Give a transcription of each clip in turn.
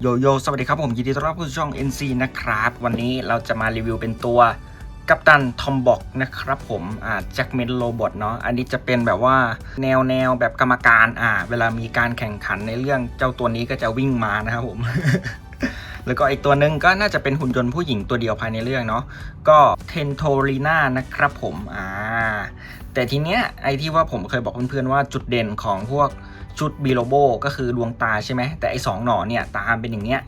โยโย่สวัสดีครับผมยินดีต้อนรับเข้าสู่ช่อง NC นะครับ วันนี้เราจะมารีวิวเป็นตัวกัปตันทอมบอกนะครับผมอ่าแจ็คเมนโรบอทเนาะอันนี้จะเป็นแบบว่าแนวแนวแบบกรรมการอ่า เวลามีการแข่งขันในเรื่องเจ้าตัวนี้ก็จะวิ่งมานะครับผม แล้วก็อีกตัวหนึ่งก็น่าจะเป็นหุ่นยนต์ผู้หญิงตัวเดียวภายในเรื่องเนาะก็เทนโทรีนานะครับผมอ่าแต่ทีเนี้ยไอที่ว่าผมเคยบอกเพื่อนๆว่าจุดเด่นของพวก ชุดบีโลโบก็คือดวงตาใช่ไหมแต่ไอสองหน่อเนี่ยตาเป็นอย่างเนี้ย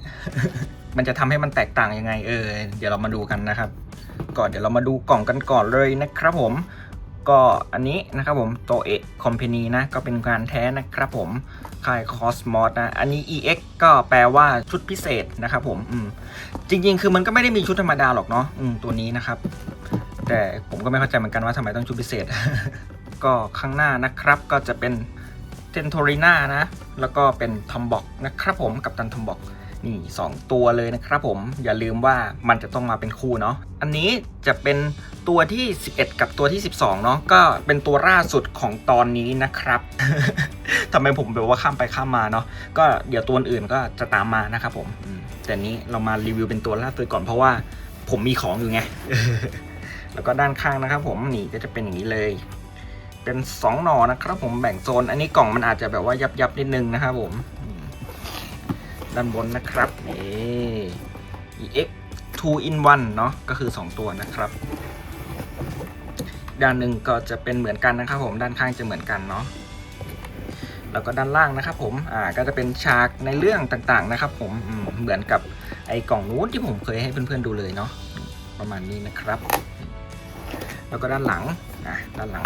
มันจะทำให้มันแตกต่างยังไงเออเดี๋ยวเรามาดูกันนะครับ ก่อนเดี๋ยวเรามาดูกล่องกันก่อนเลยนะครับผม ก็อันนี้นะครับผมโตเอะคอมเพนีนะก็เป็นการแท้นะครับผมค่ายคอสมอสนะ อันนี้ EX ก็แปลว่าชุดพิเศษนะครับผมอืมจริง ๆ คือมันก็ไม่ได้มีชุดธรรมดาหรอกเนาะอืมตัวนี้นะครับ แต่ผมก็ไม่เข้าใจเหมือนกันว่าทำไมต้องชุดพิเศษ ก็ข้างหน้านะครับก็จะเป็น เทนโทริน่านะ แล้วก็เป็นทอมบอกนะครับผมกับตันทอมบอกนี่2ตัวเลยนะครับผมอย่าลืมว่ามันจะต้องมาเป็นคู่เนาะอันนี้จะเป็นตัวที่ 11 กับตัวที่ 12เนาะก็เป็นตัวล่าสุดของตอนนี้นะครับทำไมผมแบบว่าข้ามไปข้ามมาเนาะก็เดี๋ยวตัวอื่นก็จะตามมานะครับผมอืมแต่นี้เรามารีวิวเป็นตัวล่าสุดก่อนเพราะว่าผมมีของอยู่ไงแล้วก็ด้านข้างนะครับผมนี่ก็จะเป็นอย่างนี้เลย เป็นสองหน่อนะครับผมแบ่งโซน อันนี้กล่องมันอาจจะแบบว่ายับยับนิดนึงนะครับผมด้านบนนะครับนี่ EX 2 in 1 เนาะก็คือ 2 ตัวนะครับ ด้านหนึ่งก็จะเป็นเหมือนกันนะครับผมด้านข้างจะเหมือนกันเนาะแล้วก็ด้านล่างนะครับผมอ่าก็จะเป็นฉากในเรื่องต่างๆนะครับ ผมมเหมือนกับไอ้กล่องนู้นที่ผมเคยให้เพื่อนๆดูเลยเนาะประมาณนี้นะครับ แล้วก็ด้านหลังอะด้านหลัง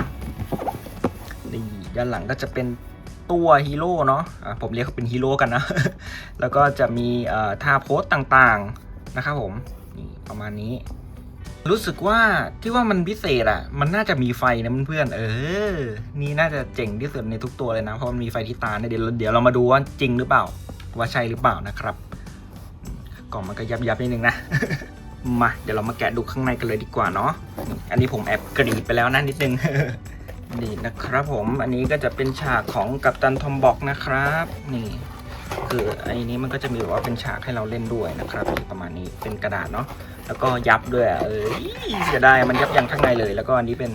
ด้านหลังก็จะเป็นตัวฮีโร่เนาะะผมเรียกเขาเป็นฮีโร่กันนะ แล้วก็จะมีท่าโพสต่างๆนะครับผมนี่ประมาณนี้ รู้สึกว่าที่ว่ามันพิเศษอะมันน่าจะมีไฟนะเพื่อนๆเออ นี่น่าจะเจ๋งที่สุดในทุกตัวเลยนะ เพราะมันมีไฟที่ตาเนี่ยเดี๋ยวเดี๋ยวเรามาดูว่าจริงหรือเปล่า ว่าใช่หรือเปล่านะครับ กล่องมันก็ยับยับๆนิดนึงนะมาเดี๋ยวเรามาแกะดูข้างในกันเลยดีกว่าเนาะอันนี้ผมแอบกรีดไปแล้วนะนิดนึง นี่นะครับผมอันนี้ก็จะเป็นฉากของกัปตันทอมบอกนะครับ นี่ คือไอ้นี้มันก็จะมีแบบว่าเป็นฉากให้เราเล่นด้วยนะครับประมาณนี้เป็นกระดาษเนาะแล้วก็ยับด้วยเอ้ยเสียดายมันยับยังข้างในเลย แล้วก็อันนี้เป็น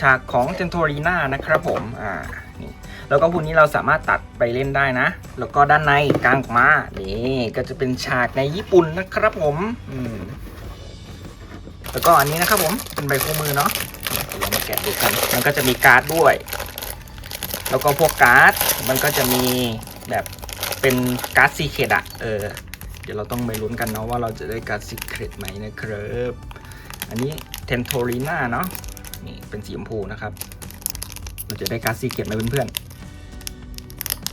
ฉากของเทนโทรีน่านะครับผมอ่านี่แล้วก็พวกนี้เราสามารถตัดไปเล่นได้นะ แล้วก็ด้านในกลางออกมานี่ก็จะเป็นฉากในญี่ปุ่นนะครับผมอืมแล้วก็อันนี้นะครับผมเป็นใบคู่มือเนาะ ดี๋ยวเรามาแกะดูกัน มันก็จะมีการ์ดด้วย แล้วก็พวกการ์ด มันก็จะมีแบบเป็นการ์ดซีเคดอะเออ เดี๋ยวเราต้องไปลุ้นกันเนาะว่าเราจะได้การ์ดซีเคดไหมนะครับ อันนี้เทนโทรีนาเนาะ นี่เป็นสีชมพูนะครับ เราจะได้การ์ดซีเคดไหมเพื่อน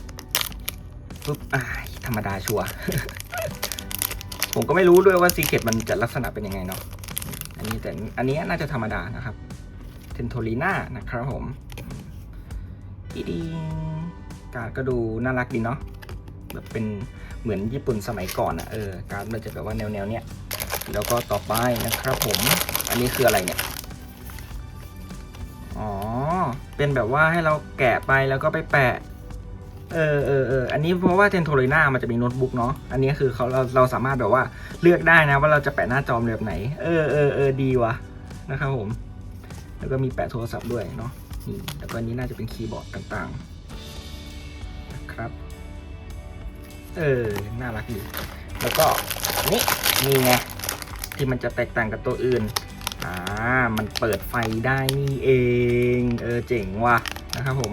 ๆปุ๊บอ่ายธรรมดาชัวร์ผมก็ไม่รู้ด้วยว่าซีเคดมันจะลักษณะเป็นยังไงเนาะ อันนี้แต่อันนี้น่าจะธรรมดานะครับ เทนโทลีน่านะครับผมดีดีการ์ดก็ดูน่ารักดีเนาะแบบเป็นเหมือนญี่ปุ่นสมัยก่อนอะเออการ์ดมันจะแบบว่าแนวแนวๆเนี้ยแล้วก็ต่อไปนะครับผม อันนี้คืออะไรเนี่ย อ๋อ เป็นแบบว่าให้เราแกะไปแล้วก็ไปแปะ เออเออเอออันนี้เพราะว่าเทนโทร i น่ามันจะมีโน้ตบุ๊กเนาะ อันนี้คือเขาเราเราสามารถแบบว่าเลือกได้นะว่าเราจะแปะหน้าจอแบบไหน เออเออเออดีว่ะนะครับผม แล้วก็มีแปะโทรศัพท์ด้วยเนาะนี่แล้วก็อันนี้น่าจะเป็นคีย์บอร์ดต่างๆนะครับ เออ น่ารักดี แล้วก็นี่นี่ไงที่มันจะแตกต่างกับตัวอื่น อ่า มันเปิดไฟได้นี่เอง เออ เจ๋งว่ะนะครับผม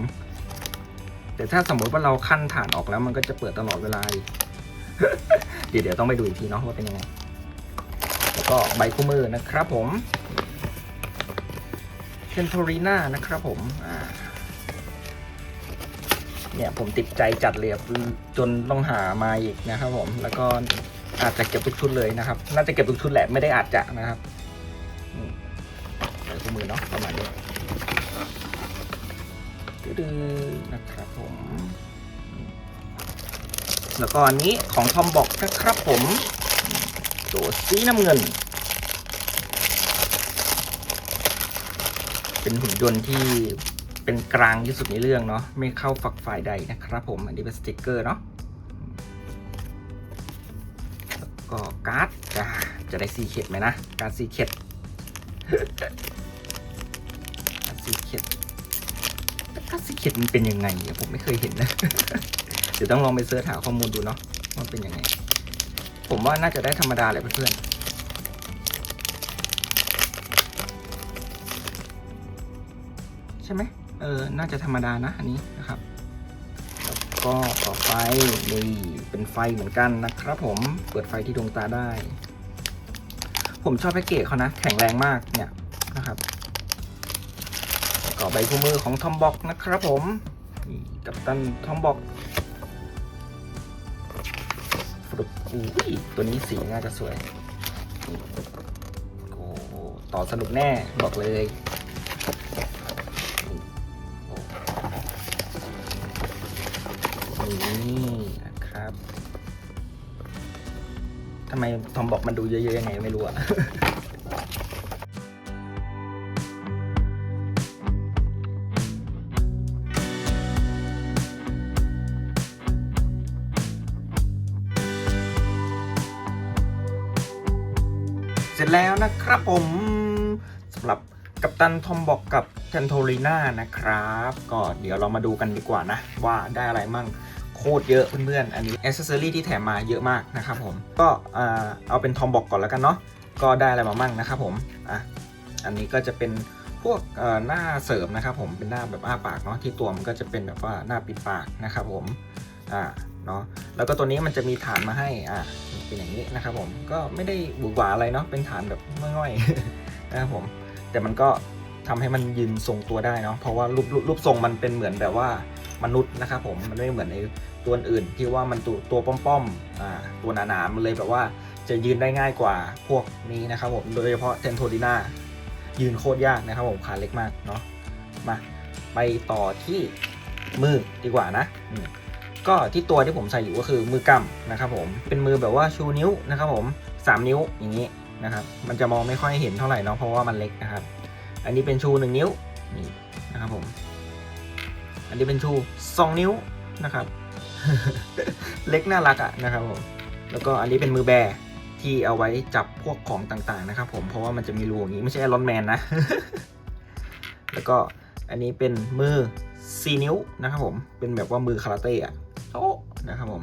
แต่ถ้าสมมติว่าเราขั้นฐานออกแล้วมันก็จะเปิดตลอดเวลา เดี๋ยวเดี๋ยวต้องไปดูอีกทีเนาะว่าเป็นยังไง แล้วก็ใบคู่มือนะครับผม เทนโทรีน่านะครับผมเนี่ยผมติดใจจัดเลยอะจนต้องหามาอีกนะครับผมแล้วก็อาจจะเก็บทุกชุดเลยนะครับ น่าจะเก็บทุกชุดแหละไม่ได้อาจจะนะครับอืมใบคู่มือเนาะประมาณนี้ดื้อนะครับผม แล้วก็อันนี้ของทอมบอกนะครับผมตัวสีน้ำเงิน เป็นหุ่นยนต์ที่เป็นกลางที่สุดในเรื่องเนาะไม่เข้าฝักฝ่ายใดนะครับผมอันนี้เป็นสติกเกอร์เนาะก็การ์ดจะจะได้ซีเข็ดไหมนะ การ์ดซีเข็ดการ์ดซีเข็ดการ์ดซีเข็ดมันเป็นยังไงผมไม่เคยเห็นนะเดี๋ยวต้องลองไปเสิร์ชหาข้อมูลดูเนาะว่าเป็นยังไง ผมว่าน่าจะได้ธรรมดาแหละเพื่อนๆ ใช่ไหมเออ น่าจะธรรมดานะอันนี้นะครับ แล้วก็ต่อไปนี่เป็นไฟเหมือนกันนะครับผม เปิดไฟที่ดวงตาได้ ผมชอบแพ็กเกจเขานะ แข็งแรงมากเนี่ยนะครับแล้วก็ใบคู่มือของทอมบ็อกนะครับผมนี่กับตันทอมบ็อกฟลุปอุ้ยตัวนี้สีน่าจะสวย โอ้ต่อสนุกแน่บอกเลย บอกมันดูเยอะๆยังไงไม่รู้อะเสร็จแล้วนะครับผมสำหรับกัปตันทอมบอกกับเทนโทรีน่านะครับ ก็เดี๋ยวเรามาดูกันดีกว่านะ ว่าได้อะไรมั่ง คตรเยอะเพื่อนๆ อันนี้อ c เซอรี่ที่แถมมาเยอะมากนะครับผม ก็เอาเป็นทอมบอกก่อนแล้วกันเนาะ ก็ได้อะไรมามั่งนะครับผม อะ อันนี้ก็จะเป็นพวกหน้าเสริมนะครับผมเป็นหน้าแบบอ้าปากเนาะที่ตัวมันก็จะเป็นแบบว่าหน้าปิดปากนะครับผม อ่าเนาะแล้วก็ตัวนี้มันจะมีฐานมาให้อ่าเป็นอย่างนี้นะครับผมก็ไม่ได้บุหวาอะไรเนาะเป็นฐานแบบง่อยๆนะครับผม แต่มันก็ทำให้มันยืนทรงตัวได้เนาะเพราะว่ารูปรูปทรงมันเป็นเหมือนแบบว่า มนุษย์นะครับผมมันไม่เหมือนในตัวอื่นที่ว่ามันตัวตัวป้อมๆอ่าตัวหนาๆมันเลยแบบว่าจะยืนได้ง่ายกว่าพวกนี้นะครับผมโดยเฉพาะเทนโทดิน่ายืนโคตรยากนะครับผมขาเล็กมากเนาะมาไปต่อที่มือดีกว่านะก็ที่ตัวที่ผมใส่อยู่ก็คือมือกำนะครับผมเป็นมือแบบว่าชูนิ้วนะครับผม 3 นิ้วอย่างนี้นะครับมันจะมองไม่ค่อยเห็นเท่าไหร่เนาะเพราะว่ามันเล็กนะครับ อันนี้เป็นชู 1 นิ้วนี่นะครับผม อันนี้เป็นชู2นิ้วนะครับ เล็กน่ารักอะนะครับผมแล้วก็อันนี้เป็นมือแบร์ที่เอาไว้จับพวกของต่างๆนะครับ ผมเพราะว่ามันจะมีรูอย่างนี้ไม่ใช่ไอรอนแมนนะ แล้วก็อันนี้เป็นมือ 4 นิ้วนะครับผมเป็นแบบว่ามือคาราเต้อะโต๊ะนะครับผม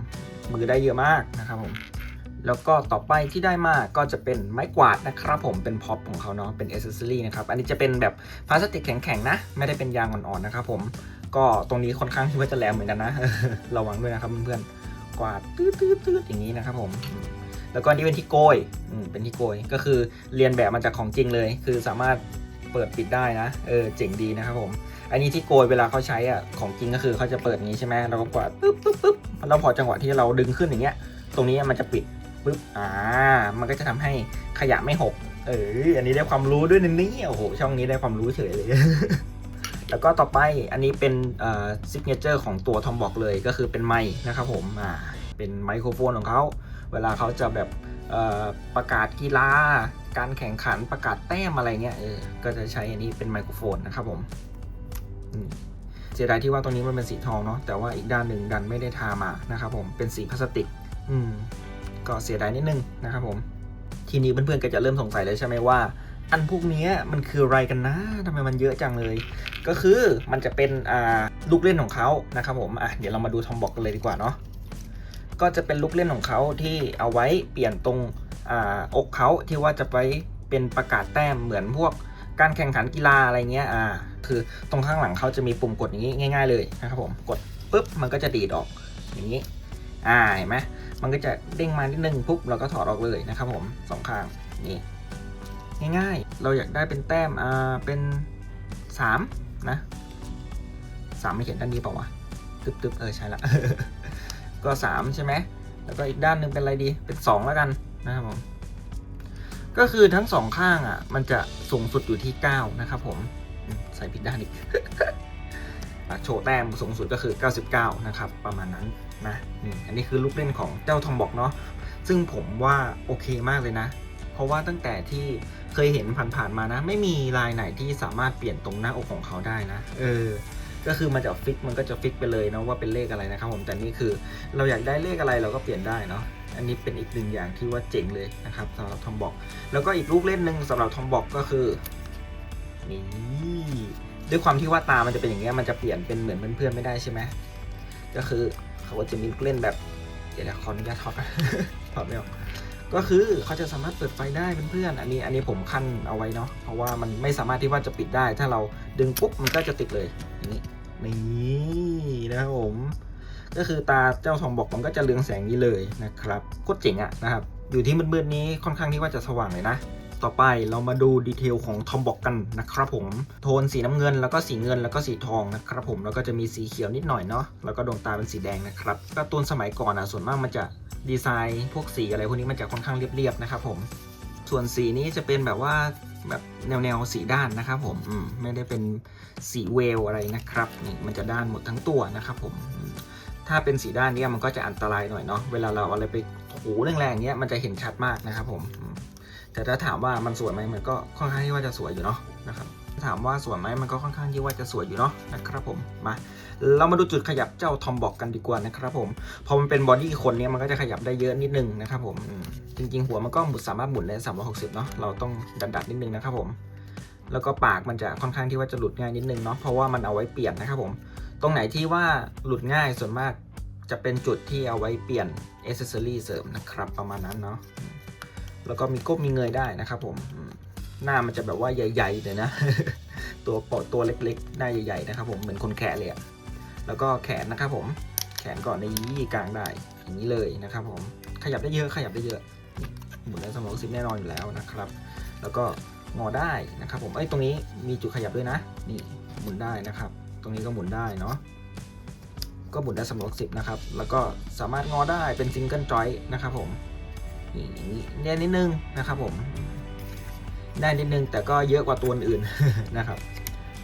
มือได้เยอะมากนะครับผมแล้วก็ต่อไปที่ได้มาก็จะเป็นไม้กวาดนะครับผมเป็นพ็อปของเขาเนาะเป็นอ c เซสซอรี่นะครับ อันนี้จะเป็นแบบพลาสติกแข็งๆนะ ไม่ได้เป็นยางอ่อนๆนะครับผม ก็ตรงนี้ค่อนข้างที่ว่าจะแหลมเหมือนกันนะระวังด้วยนะครับเพื่อนๆกวาดตืดๆๆอย่างนี้นะครับผมแล้วก็อันนี้เป็นที่โกยเป็นที่โกยก็คือเรียนแบบมาจากของจริงเลย คือสามารถเปิดปิดได้นะ เออเจ๋งดีนะครับผม อันนี้ที่โกยเวลาเขาใช้อะของจริงก็คือเขาจะเปิดอย่างนี้ใช่ไหมเราก็กวาดปึ๊บปึ๊บปึ๊บแล้วพอจังหวะที่เราดึงขึ้นอย่างเงี้ย ตรงนี้มันจะปิดปึ๊บอ่า มันก็จะทำให้ขยะไม่หก เอออันนี้ได้ความรู้ด้วยนี่โอ้โหช่องนี้ได้ความรู้เฉยเลย แล้วก็ต่อไปอันนี้เป็นซิกเนเจอร์ของตัวทอมบอกเลยก็คือเป็นไมค์นะครับผมอ่าเป็นไมโครโฟนของเขาเวลาเขาจะแบบประกาศกีฬา การแข่งขันประกาศแต้มอะไรเงี้ยเออก็จะใช้อันนี้เป็นไมโครโฟนนะครับผมอืมเสียดายที่ว่าตรงนี้มันเป็นสีทองเนาะแต่ว่าอีกด้านหนึ่งดันไม่ได้ทามานะครับผมเป็นสีพลาสติก อืมก็เสียดายนิดนึงนะครับผม ทีนี้เพื่อนๆก็จะเริ่มสงสัยเลยใช่ไหมว่า อันพวกนี้มันคืออะไรกันนะทำไมมันเยอะจังเลย ก็คือมันจะเป็นลูกเล่นของเขานะครับผมอะเดี๋ยวเรามาดูทอมบอกกันเลยดีกว่าเนาะก็จะเป็นลูกเล่นของเขาที่เอาไว้เปลี่ยนตรงออกเขาที่ว่าจะไปเป็นประกาศแต้มเหมือนพวกการแข่งขันกีฬาอะไรเงี้ยอ่าคือตรงข้างหลังเขาจะมีปุ่มกดอย่างนี้ง่าย ๆ เลยนะครับผมกดปุ๊บมันก็จะดีดออกอย่างนี้อ่าเห็นไหมมันก็จะเด้งมานิดนึงปุ๊บเราก็ถอดออกเลยนะครับผมสองข้างนี่ ง่ายๆ เราอยากได้เป็นแต้มอ่าเป็นสามนะสามไม่เขียนด้านนี้เปล่าวะตึบตึบเออใช่ละก็สามใช่ไหมแล้วก็อีกด้านหนึ่งเป็นอะไรดีเป็นสองแล้วกันนะครับผมก็คือทั้งสองข้างอะ มันจะสูงสุดอยู่ที่เก้านะครับผมใส่ผิดด้านอีกโชว์แต้มสูงสุดก็คือ 99 นะครับ ประมาณนั้นนะอันนี้คือลูกเล่นของเจ้าทอมบอกเนาะซึ่งผมว่าโอเคมากเลยนะ เพราะว่าตั้งแต่ที่ เคยเห็นผ่านๆมานะ ไม่มีลายไหนที่สามารถเปลี่ยนตรงหน้าอกของเขาได้นะ เออ ก็คือมันจะฟิกมันก็จะฟิกไปเลยเนาะว่าเป็นเลขอะไรนะครับผมแต่นี่คือเราอยากได้เลขอะไรเราก็เปลี่ยนได้เนาะอันนี้เป็นอีกหนึ่งอย่างที่ว่าเจ๋งเลยนะครับสำหรับทอมบอกแล้วก็อีกลูกเล่นหนึ่งสำหรับทอมบอกก็คือนี่ด้วยความที่ว่าตามันจะเป็นอย่างเงี้ยมันจะเปลี่ยนเป็นเหมือนเพื่อนๆไม่ได้ใช่ไหมก็คือเขาก็จะมีลูกเล่นแบบเดี๋ยวขออนุญาตถอดก่อนถอดไม่ออก ก็คือเขาจะสามารถเปิดไฟได้เพื่อนๆอันนี้อันนี้ผมขั้นเอาไว้เนาะเพราะว่ามันไม่สามารถที่ว่าจะปิดได้ ถ้าเราดึงปุ๊บมันก็จะติดเลยอย่างนี้นี่นะครับผมก็คือตาเจ้าทองบอกมันก็จะเรืองแสงนี้เลยนะครับโคตรเจ๋งอะนะครับอยู่ที่มืดๆนี้ค่อนข้างที่ว่าจะสว่างเลยนะ ต่อไปเรามาดูดีเทลของทอมบอกกันนะครับผม โทนสีน้ำเงินแล้วก็สีเงินแล้วก็สีทองนะครับผมแล้วก็จะมีสีเขียวนิดหน่อยเนาะแล้วก็ดวงตาเป็นสีแดงนะครับการ์ตูนสมัยก่อนอะส่วนมากมันจะดีไซน์พวกสีอะไรพวกนี้มันจะค่อนข้างเรียบๆนะครับผมส่วนสีนี้จะเป็นแบบว่าแบบแนวแนวๆสีด้านนะครับผมอืมไม่ได้เป็นสีเวลอะไรนะครับนี่มันจะด้านหมดทั้งตัวนะครับผมถ้าเป็นสีด้านเนี้ยมันก็จะอันตรายหน่อยเนาะเวลาเราเอาอะไรไปถูแรงๆเนี้ยมันจะเห็นชัดมากนะครับผม แต่ถ้าถามว่ามันสวยไหมมันก็ค่อนข้างที่ว่าจะสวยอยู่เนาะนะครับถามว่าสวยไหมมันก็ค่อนข้างที่ว่าจะสวยอยู่เนาะนะครับผมมาเรามาดูจุดขยับเจ้าทอมบอกกันดีกว่านะครับผมพอมันเป็นบอดี้คนเนี้ยมันก็จะขยับได้เยอะนิดนึงนะครับผมจริง ๆ หัวมันก็หมุนสามารถหมุนได้360เนาะเราต้องดัดๆนิดนึงนะครับผมแล้วก็ปากมันจะค่อนข้างที่ว่าจะหลุดง่ายนิดนึงเนาะเพราะว่ามันเอาไว้เปลี่ยนนะครับผมตรงไหนที่ว่าหลุดง่ายส่วนมากจะเป็นจุดที่เอาไว้เปลี่ยนอเซอรี่เสริมนะครับประมาณนั้นเนาะ แล้วก็มีก้มมีเงยได้นะครับผมหน้ามันจะแบบว่าใหญ่ๆเลยนะ ตัวปอดตัวเล็กๆ หน้าใหญ่ๆนะครับผมเหมือนคนแขเลยแล้วก็แขนนะครับผมแขนก่อนในยี่กลางได้อย่างนี้เลยนะครับผมขยับได้เยอะขยับได้เยอะหมุนได้สมองสิบแน่นอนอยู่แล้วนะครับ แล้วก็งอได้นะครับผมเอ้ตรงนี้มีจุดขยับด้วยนะ นี่หมุนได้นะครับ ตรงนี้ก็หมุนได้เนาะก็หมุนได้สำหรับสิบนะครับ แล้วก็สามารถงอได้เป็นซิงเกิลจอยนะครับผม นี่อย่างนี้นิดนึงนะครับผม ได้นิดนึงแต่ก็เยอะกว่าตัวอื่นนะครับ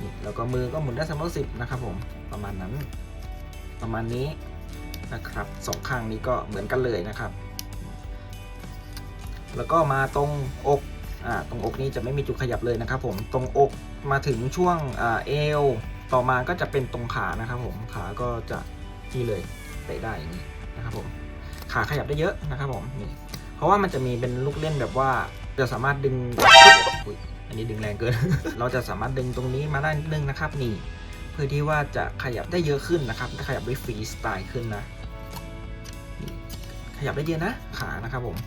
นี่แล้วก็มือก็หมุนได้สำหรับสิบนะครับผมประมาณนั้น ประมาณนี้นะครับสองข้างนี้ก็เหมือนกันเลยนะครับ แล้วก็มาตรงอกอ่าตรงอกนี้จะไม่มีจุดขยับเลยนะครับ ผมตรงอกมาถึงช่วงอ่าเอวต่อมาก็จะเป็นตรงขานะครับผมขาก็จะนี่เลยเตะได้อย่างนี้นะครับผมขาขยับได้เยอะนะครับผมนี่ เพราะว่ามันจะมีเป็นลูกเล่นแบบว่าจะสามารถดึงอันนี้ดึงแรงเกิน เราจะสามารถดึงตรงนี้มาได้นิดนึงนะครับนี่ เพื่อที่ว่าจะขยับได้เยอะขึ้นนะครับขยับได้ฟรีสไตล์ขึ้นนะ ขยับได้เยอะนะขานะครับผม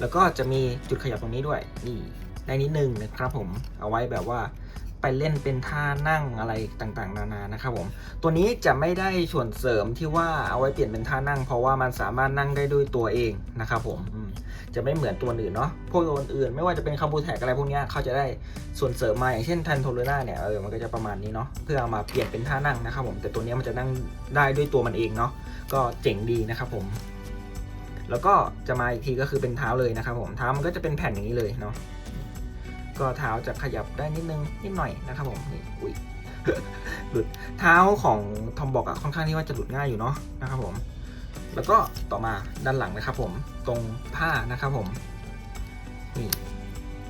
แล้วก็จะมีจุดขยับตรงนี้ด้วยนี่ได้นิดนึงนะครับผมเอาไว้แบบว่าไปเล่นเป็นท่านั่งอะไรต่างๆ นานานะครับผมตัวนี้จะไม่ได้ส่วนเสริมที่ว่าเอาไว้เปลี่ยนเป็นท่านั่ง เพราะว่ามันสามารถนั่งได้ด้วยตัวเองนะครับผม จะไม่เหมือนตัวอื่นเนาะพวกตัวอื่นไม่ว่าจะเป็นคาบูแท็กอะไรพวกนี้เขาจะได้ส่วนเสริมมาอย่างเช่นทันโทเลน่าเนี่ยเออมันก็จะประมาณนี้เนาะเพื่อเอามาเปลี่ยนเป็นท่านั่งนะครับผมแต่ตัวนี้มันจะนั่งได้ด้วยตัวมันเองเนาะก็เจ๋งดีนะครับผม แล้วก็จะมาอีกทีก็คือเป็นเท้าเลยนะครับผมเท้ามันก็จะเป็นแผ่นอย่างนี้เลยเนาะก็เท้าจะขยับได้นิดนึงนิดหน่อยนะครับผมนี่อุ้ยหลุดเท้าของทอมบอกอะค่อนข้างที่ว่าจะหลุดง่ายอยู่เนาะนะครับผม แล้วก็ต่อมาด้านหลังนะครับผมตรงผ้านะครับผมนี่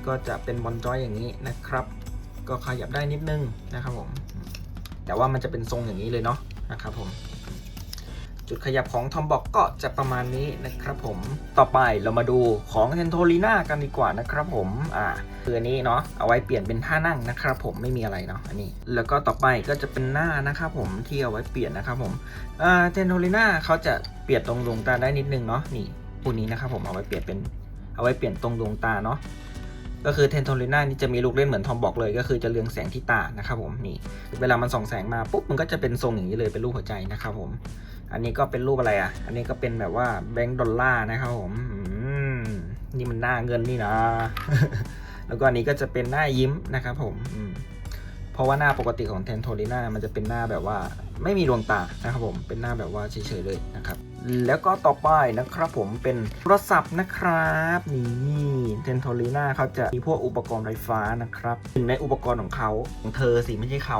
ก็จะเป็นบอลจอยอย่างนี้นะครับ ก็ขยับได้นิดนึงนะครับผมแต่ว่ามันจะเป็นทรงอย่างนี้เลยเนาะนะครับผมจุดขยับของทอมบอกก็จะประมาณนี้นะครับผมต่อไปเรามาดูของเทนโทลีน่ากันดีกว่านะครับผมอ่าคืออันนี้เนาะเอาไว้เปลี่ยนเป็นท่านั่งนะครับผมไม่มีอะไรเนาะอันนี้ แล้วก็ต่อไปก็จะเป็นหน้านะครับผมที่เอาไว้เปลี่ยนนะครับผมอ่าเทนโทลีน่าเขาจะ เปลี่ยนตรงดวงตาได้นิดนึงเนาะนี่ผู้นี้นะครับผมเอาไว้เปลี่ยนเป็นเอาไว้เปลี่ยนตรงดวงตาเนาะก็คือเทนโทลีน่านี่จะมีลูกเล่นเหมือนทอมบอกเลย ก็คือจะเรืองแสงที่ตานะครับผมนี่เวลามันส่องแสงมาปุ๊บมันก็จะเป็นทรงอย่างนี้เลยเป็นรูปหัวใจนะครับผม อันนี้ก็เป็นรูปอะไรอะ อันนี้ก็เป็นแบบว่าแบงก์ดอลลาร์นะครับผมอืมนี่มันหน้าเงินนี่นะแล้วก็อันนี้ก็จะเป็นหน้ายิ้มนะครับผมอืม เพราะว่าหน้าปกติของเทนโทลิน่ามันจะเป็นหน้าแบบว่าไม่มีดวงตานะครับผมเป็นหน้าแบบว่าเฉยๆเลยนะครับแล้วก็ต่อไปนะครับผมเป็นโทรศัพท์นะครับนี่เทนโทลิน่าเขาจะมีพวกอุปกรณ์ไฟฟ้านะครับหนึ่งในอุปกรณ์ของเขาของเธอสิไม่ใช่เขา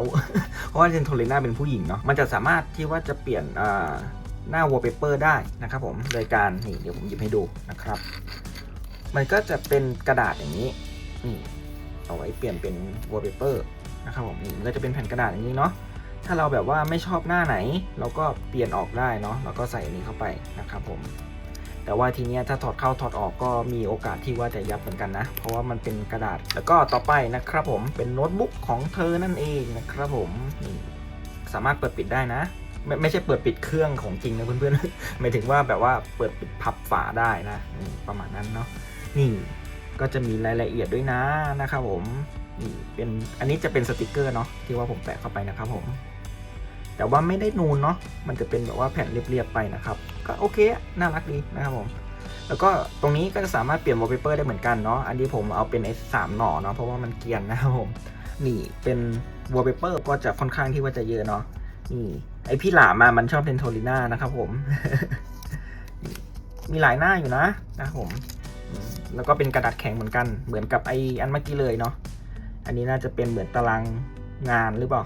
เพราะว่าเทนโทเลน่าเป็นผู้หญิงเนาะมันจะสามารถที่ว่าจะเปลี่ยนหน้าวอลเปเปอร์ได้นะครับผมโดยการนี่เดี๋ยวผมหยิบให้ดูนะครับ มันก็จะเป็นกระดาษอย่างนี้นี่เอาไว้เปลี่ยนเป็นวอลเปเปอร์ นะครับผมนี่มันก็จะเป็นแผ่นกระดาษอย่างนี้เนาะถ้าเราแบบว่าไม่ชอบหน้าไหน เราก็เปลี่ยนออกได้เนาะแล้วก็ใส่อันนี้เข้าไปนะครับผมแต่ว่าทีเนี้ยถ้าถอดเข้าถอดออกก็มีโอกาสที่ว่าจะยับเหมือนกันนะ เพราะว่ามันเป็นกระดาษ แล้วก็ต่อไปนะครับผมเป็นโน้ตบุ๊กของเธอนั่นเองนะครับผมนี่สามารถเปิดปิดได้นะ ไม่ไม่ใช่เปิดปิดเครื่องของจริงนะเพื่อนๆหมายถึงว่าแบบว่าเปิดปิดพับฝาได้นะอืมประมาณนั้นเนาะนี่ก็จะมีรายละเอียดด้วยนะนะครับผม นี่เป็นอันนี้จะเป็นสติกเกอร์เนาะที่ว่าผมแปะเข้าไปนะครับผม แต่ว่าไม่ได้นูนเนาะมันจะเป็นแบบว่าแผ่นเรียบๆไปนะครับ ก็โอเคน่ารักดีนะครับผมแล้วก็ตรงนี้ก็จะสามารถเปลี่ยน wallpaper ได้เหมือนกันเนาะอันนี้ผมเอาเป็นไอ้สามหน่อเนาะเพราะว่ามันเกียนนะครับผมนี่เป็น wallpaper ก็จะค่อนข้างที่ว่าจะเยอะเนาะนี่ไอพี่หลามามันชอบเทนโทลิน่านะครับผม มีหลายหน้าอยู่นะนะครับผม แล้วก็เป็นกระดาษแข็งเหมือนกัน เหมือนกับไออันเมื่อกี้เลยเนาะ อันนี้น่าจะเป็นเหมือนตารางงานหรือเปล่า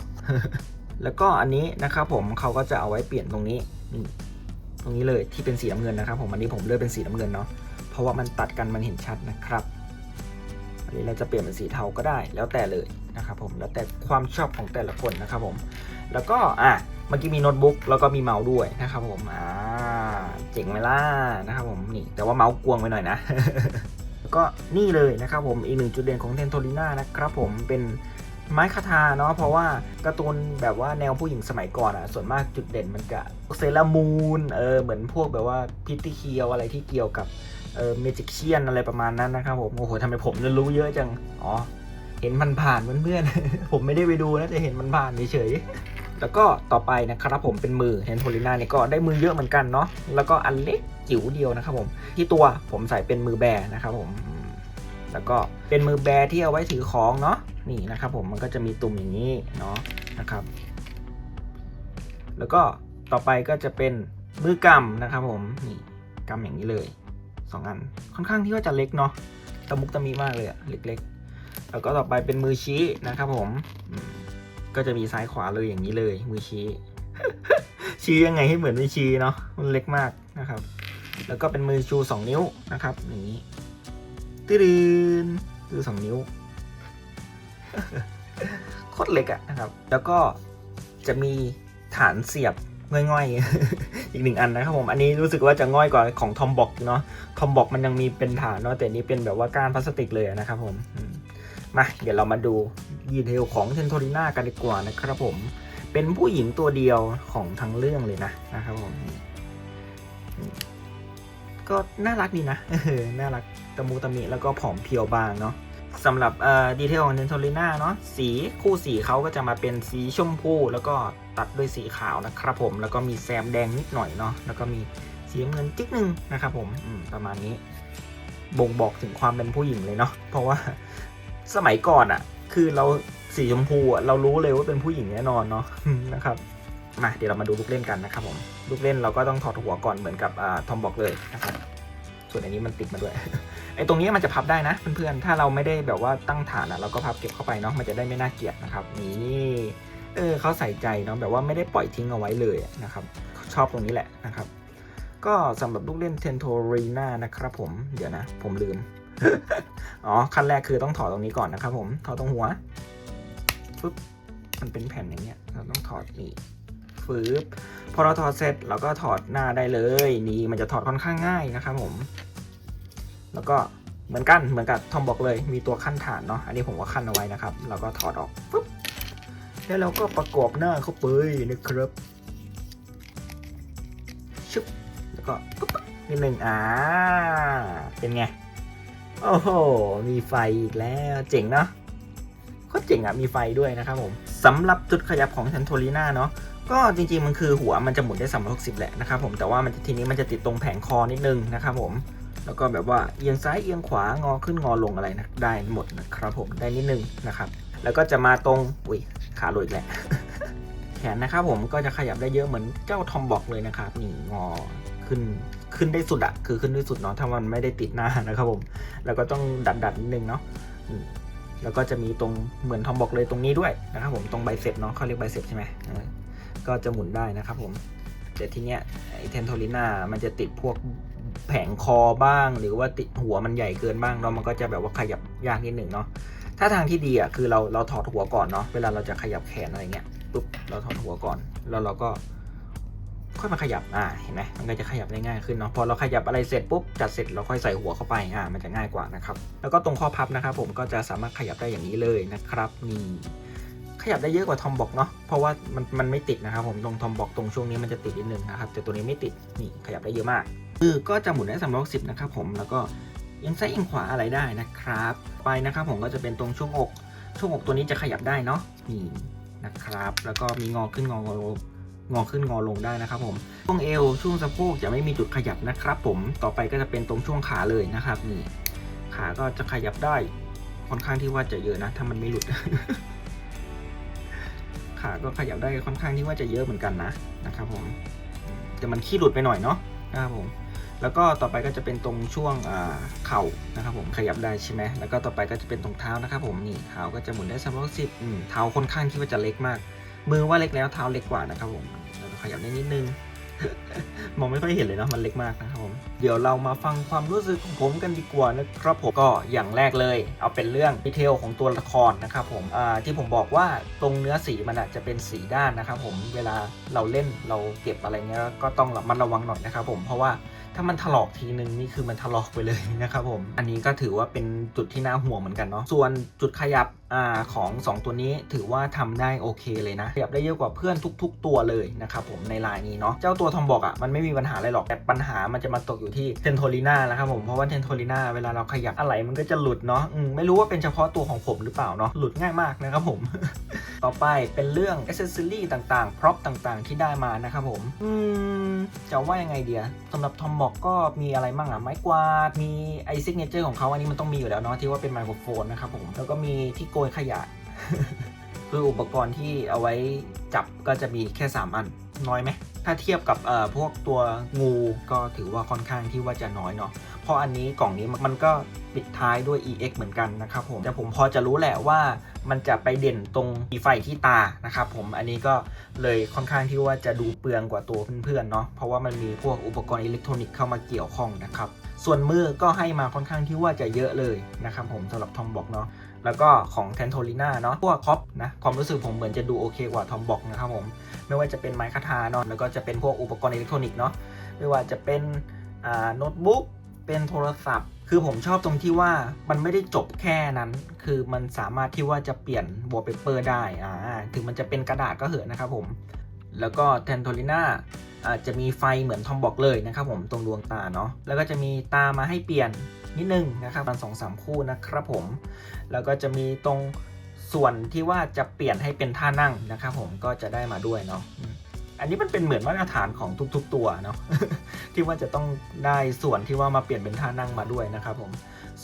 แล้วก็อันนี้นะครับผมเขาก็จะเอาไว้เปลี่ยนตรงนี้นี่ตรงนี้เลยที่เป็นสีน้ำเงินนะครับผมอันนี้ผมเลือกเป็นสีน้ำเงินเนาะ เพราะว่ามันตัดกันมันเห็นชัดนะครับ อันนี้เราจะเปลี่ยนเป็นสีเทาก็ได้ แล้วแต่เลยนะครับผม แล้วแต่ความชอบของแต่ละคนนะครับผม แล้วก็อะเมื่อกี้มีโน้ตบุ๊กแล้วก็มีเมาส์ด้วยนะครับผม อ่า เจ๋งไหมล่ะนะครับผม นี่ แต่ว่าเมาส์กวงไปหน่อยนะ ก็นี่เลยนะครับผมอีกหนึ่งจุดเด่นของเทนโทลิน่านะครับผมเป็นไม้คาทาเนาะเพราะว่าการ์ตูนแบบว่าแนวผู้หญิงสมัยก่อนอะ่ะส่วนมากจุดเด่นมันจะเซรามูนเออเหมือนพวกแบบว่าพิตตี้เคียวอะไรที่เกี่ยวกับเออเมจิกเชียนอะไรประมาณนั้นนะครับผมโอ้โหทำไมผมจะรู้เยอะจัง อ๋อ เห็นมันผ่านเพื่อนๆผมไม่ได้ไปดูนะแต่เห็นมันผ่านเฉยๆ แล้วก็ต่อไปนะครับผมเป็นมือเฮนโทลิน่าเนี่ยก็ได้มือเยอะเหมือนกันเนาะแล้วก็อันเล็กจิ๋วเดียวนะครับผมที่ตัวผมใส่เป็นมือแบนะครับผมแล้วก็เป็นมือแบที่เอาไว้ถือของเนาะนี่นะครับผมมันก็จะมีตุ่มอย่างนี้เนาะนะครับ แล้วก็ต่อไปก็จะเป็นมือกำนะครับผมนี่กำอย่างนี้เลยสองอันค่อนข้างที่ว่าจะเล็กเนาะตะมุกตะมีมากเลยอะเล็กๆ แล้วก็ต่อไปเป็นมือชี้นะครับผม ก็จะมีซ้ายขวาเลยอย่างนี้เลยมือชี้ชี้ยังไงให้เหมือนมือชี้เนาะมันเล็กมากนะครับ แล้วก็เป็นมือชู 2 นิ้วนะครับอย่างนี้ตื้อดืนคือสองนิ้วโคตรเล็กอะนะครับ แล้วก็จะมีฐานเสียบง่อยๆ อีกหนึ่งอันนะครับผม อันนี้รู้สึกว่าจะง่อยกว่าของทอมบอกเนาะ ทอมบอกมันยังมีเป็นฐานเนาะ แต่นี้เป็นแบบว่าก้านพลาสติกเลยนะครับผม มา เดี๋ยวเรามาดู ดีเทลของเทนโทริน่ากันดีกว่านะครับผม เป็นผู้หญิงตัวเดียวของทั้งเรื่องเลยนะนะครับผมก็น่ารักดีนะเออน่ารักตะมูตะมิแล้วก็ผอมเพียวบางเนาะสำหรับเอ่อดีเทลของเทนโทริน่าเนาะสีคู่สีเขาก็จะมาเป็นสีชมพูแล้วก็ตัดด้วยสีขาวนะครับผมแล้วก็มีแซมแดงนิดหน่อยเนาะแล้วก็มีสีเงินจิ๊กหนึงนะครับผมมประมาณนี้บ่งบอกถึงความเป็นผู้หญิงเลยเนาะเพราะว่าสมัยก่อนอะ คือเราสีชมพูอะเรารู้เลยว่าเป็นผู้หญิงแน่นอนเนาะนะครับมาเดี๋ยวเรามาดูลูกเล่นกันนะครับผมลูกเล่นเราก็ต้องถอดหัวก่อนเหมือนกับอทอมบอกเลยนะครับส่วนอันนี้มันติดมาด้วยไอ้ตรงนี้มันจะพับได้นะเพื่อนๆถ้าเราไม่ได้แบบว่าตั้งฐานอะเราก็พับเก็บเข้าไปเนาะมันจะได้ไม่น่าเกลียดนะครับนี่เออเขาใส่ใจเนาะแบบว่าไม่ได้ปล่อยทิ้งเอาไว้เลยนะครับ ชอบตรงนี้แหละนะครับ ก็สำหรับลูกเล่นเทนโทรีนานะครับผมเดี๋ยวนะ ผมลืม อ๋อ ขั้นแรกคือต้องถอดตรงนี้ก่อนนะครับผม ถอดตรงหัวปึ๊บ มันเป็นแผ่นอย่างเงี้ย เราต้องถอดนี่ฟืบพอเราถอดเสร็จเราก็ถอดหน้าได้เลย นี่มันจะถอดค่อนข้างง่ายนะครับผม แล้วก็เหมือนกัน เหมือนกับทอมบอกเลย มีตัวขั้นฐานเนาะ อันนี้ผมก็ขั้นเอาไว้นะครับ เราก็ถอดออกปึ๊บ แล้วเราก็ประกอบหน้าเข้าไปนะครับชึบแล้วก็ปึ๊บนิดนึงอ่า เป็นไง โอ้โห มีไฟอีกแล้วเจ๋งเนาะโคตรเจ๋งอะมีไฟด้วยนะครับผมสำหรับจุดขยับของ t ทนโทลีน่าเนาะก็จริงๆมันคือหัวมันจะหมุนได้ 360 แหละนะครับผมแต่ว่ามันทีนี้มันจะติดตรงแผงคอนิดนึงนะครับผมแล้วก็แบบว่าเอียงซ้ายเอียงขวางอขึ้นงอลงอะไรนะได้หมดนะครับผมได้นิดนึงนะครับ แล้วก็จะมาตรงอุ้ยขาหลุดอีกแล้วแขนนะครับผมก็จะขยับได้เยอะเหมือนเจ้าทอมบอกเลยนะครับนี่งอ ขึ้นขึ้นได้สุดอะคือขึ้นได้สุดเนาะถ้ามันไม่ได้ติดหน้านะครับผม แล้วก็ต้องดัดดัดๆนิดนึงเนาะแล้วก็จะมีตรงเหมือนทอมบอกเลยตรงนี้ด้วยนะครับผมตรงไบเซ็ปเนาะเขาเรียกไบเซ็ปใช่ไหมก็จะหมุนได้นะครับผมแต่ทีเนี้ยไอเทนโทลิน่ามันจะติดพวกแผงคอบ้าง หรือว่าติดหัวมันใหญ่เกินบ้างเนาะมันก็จะแบบว่าขยับยากนิดหนึ่งเนาะถ้าทางที่ดีอะคือเราเราถอดหัวก่อนเนาะเวลาเราจะขยับแขนอะไรเงี้ยปุ๊บเราถอดหัวก่อน แล้วเราก็ ค่อยมาขยับ อ่า เห็นไหมมันก็จะขยับได้ง่ายขึ้นเนาะ พอเราขยับอะไรเสร็จปุ๊บ จัดเสร็จเราค่อยใส่หัวเข้าไป อ่า มันจะง่ายกว่านะครับ แล้วก็ตรงข้อพับนะครับผม ก็จะสามารถขยับได้อย่างนี้เลยนะครับ นี่ ขยับได้เยอะกว่าทอมบอกเนาะ เพราะว่ามันมันไม่ติดนะครับผม ตรงทอมบอกตรงช่วงนี้มันจะติดนิดนึงนะครับ แต่ตัวนี้ไม่ติด นี่ ขยับได้เยอะมากมือก็จะหมุนได้360นะครับผม แล้วก็เอียังซ้ายเอียงขวาอะไรได้นะครับ ไปนะครับผมก็จะเป็นตรงช่วงอก ช่วงอกตัวนี้จะขยับได้เนาะ นี่นะครับ แล้วก็มีงอขึ้นงองอ งอขึ้นงอลงได้นะครับผมช่วงเอวช่วงสะโพกจะไม่มีจุดขยับนะครับผมต่อไปก็จะเป็นตรงช่วงขาเลยนะครับนี่ขาก็จะขยับได้ค่อนข้างที่ว่าจะเยอะนะ ถ้ามันไม่หลุด ขาก็ขยับได้ค่อนข้างที่ว่าจะเยอะเหมือนกันนะนะครับผมแต่มันขี้หลุดไปหน่อยเนาะนะครับผมแล้วก็ต่อไปก็จะเป็นตรงช่วงอ่าเข่านะครับผมขยับได้ใช่ไหมแล้วก็ต่อไปก็จะเป็นตรงเท้านะครับผมนี่เท้าก็จะหมุนได้สามร้อยสิบเท้าค่อนข้างที่ว่าจะเล็กมาก มือว่าเล็กแล้วเท้าเล็กกว่านะครับผมขยับได้นิดนึงมองไม่ค่อยเห็นเลยเนาะมันเล็กมากนะครับผมเดี๋ยวเรามาฟังความรู้สึกของผมกันดีกว่านะครับผมก็อย่างแรกเลย เอาเป็นเรื่องดีเทลของตัวละครนะครับผมที่ผมบอกว่าตรงเนื้อสีมันจะเป็นสีด้านนะครับผมเวลาเราเล่นเราเก็บอะไรเงี้ยก็ต้องระมัดระวังหน่อยนะครับผมเพราะว่า ถ้ามันถลอกทีนึงนี่คือมันถลอกไปเลยนะครับผม อันนี้ก็ถือว่าเป็นจุดที่น่าห่วงเหมือนกันเนาะ ส่วนจุดขยับอ่าของ 2 ตัวนี้ถือว่าทำได้โอเคเลยนะขยับได้เยอะกว่าเพื่อนทุก ๆ ตัวเลยนะครับผมในลายนี้เนาะ เจ้าตัวทอมบอกอะ่ะมันไม่มีปัญหาอะไรหรอก แต่ปัญหามันจะมาตกอยู่ที่เทนโทลิน่านะครับผม เพราะว่าเทนโทลิน่าเวลาเราขยับอะไรมันก็จะหลุดเนาะไม่รู้ว่าเป็นเฉพาะตัวของผมหรือเปล่าเนาะ หลุดง่ายมากนะครับผม ต่อไปเป็นเรื่องอ c เซสซอรี่ต่างๆ พร็อพต่างๆ ที่ได้มานะครับผม อืมจะว่ายังไงเดียสำหรับทอมบอกก็มีอะไรบ้างอะไม้กวาด มีไอซิกเนเจอร์ของเขาอันนี้มันต้องมีอยู่แล้วเนาะที่ว่าเป็นไมโครโฟนนะครับผม แล้วก็มีที่โกยขยะ คืออุปกรณ์ที่เอาไว้จับก็จะมีแค่ 3 อัน น้อยไหมถ้าเทียบกับเอ่อพวกตัวงูก็ถือว่าค่อนข้างที่ว่าจะน้อยเนาะเพราะอันนี้กล่องนี้มันก็ปิดท้ายด้วย EX เหมือนกันนะครับผมแต่ผมพอจะรู้แหละว่ามันจะไปเด่นตรงมีไฟที่ตานะครับผมอันนี้ก็เลยค่อนข้างที่ว่าจะดูเปลืองกว่าตัวเพื่อนๆเนาะเพราะว่ามันมีพวกอุปกรณ์อิเล็กทรอนิกส์เข้ามาเกี่ยวข้องนะครับส่วนมือก็ให้มาค่อนข้างที่ว่าจะเยอะเลยนะครับผมสำหรับทอมบอกเนาะแล้วก็ของแทนโทลิน่าเนาะพวกคอปนะความรู้สึกผมเหมือนจะดูโอเคกว่าทอมบอกนะครับผม ไม่ว่าจะเป็นไม้คาทาเนาะแล้วก็จะเป็นพวกอุปกรณ์อิเล็กทรอนิกส์เนาะไม่ว่าจะเป็นอ่าโน้ตบุ๊กเป็นโทรศัพท์ คือผมชอบตรงที่ว่ามันไม่ได้จบแค่นั้น คือมันสามารถที่ว่าจะเปลี่ยนวอลเปเปอร์ได้อ่าถึงมันจะเป็นกระดาษก็เหอะนะครับผมแล้วก็แทนโทลิน่าอาจจะมีไฟเหมือนทอมบอกเลยนะครับผมตรงดวงตาเนาะแล้วก็จะมีตามาให้เปลี่ยนนิดนึงนะครับมาณสองสามคู่นะครับผม แล้วก็จะมีตรง ส่วนที่ว่าจะเปลี่ยนให้เป็นท่านั่งนะครับผมก็จะได้มาด้วยเนาะอันนี้มันเป็นเหมือนมาตรฐานของทุก ๆ ตัวเนาะที่ว่าจะต้องได้ส่วนที่ว่ามาเปลี่ยนเป็นท่านั่งมาด้วยนะครับผม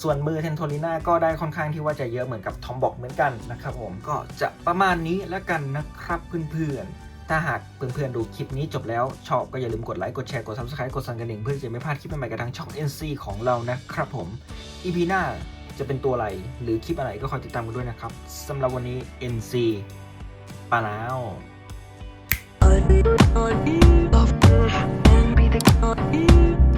ส่วนมือเทนโทลิน่าก็ได้ค่อนข้างที่ว่าจะเยอะเหมือนกับทอมบอกเหมือนกันนะครับผมก็จะประมาณนี้แล้วกันนะครับเพื่อนๆ ถ้าหากเพื่อนๆดูคลิปนี้จบแล้วชอบก็อย่าลืมกดไลค์กดแชร์กด subscribe กดสั่นกระดิ่งเพื่อที่จะไม่พลาดคลิปใหม่ๆกับทางช่อง NC ของเรานะครับผม EP หน้า จะเป็นตัวอะไรหรือคลิปอะไรก็คอยติดตามกันด้วยนะครับสำหรับวันนี้ NC ไปแล้ว Love and be the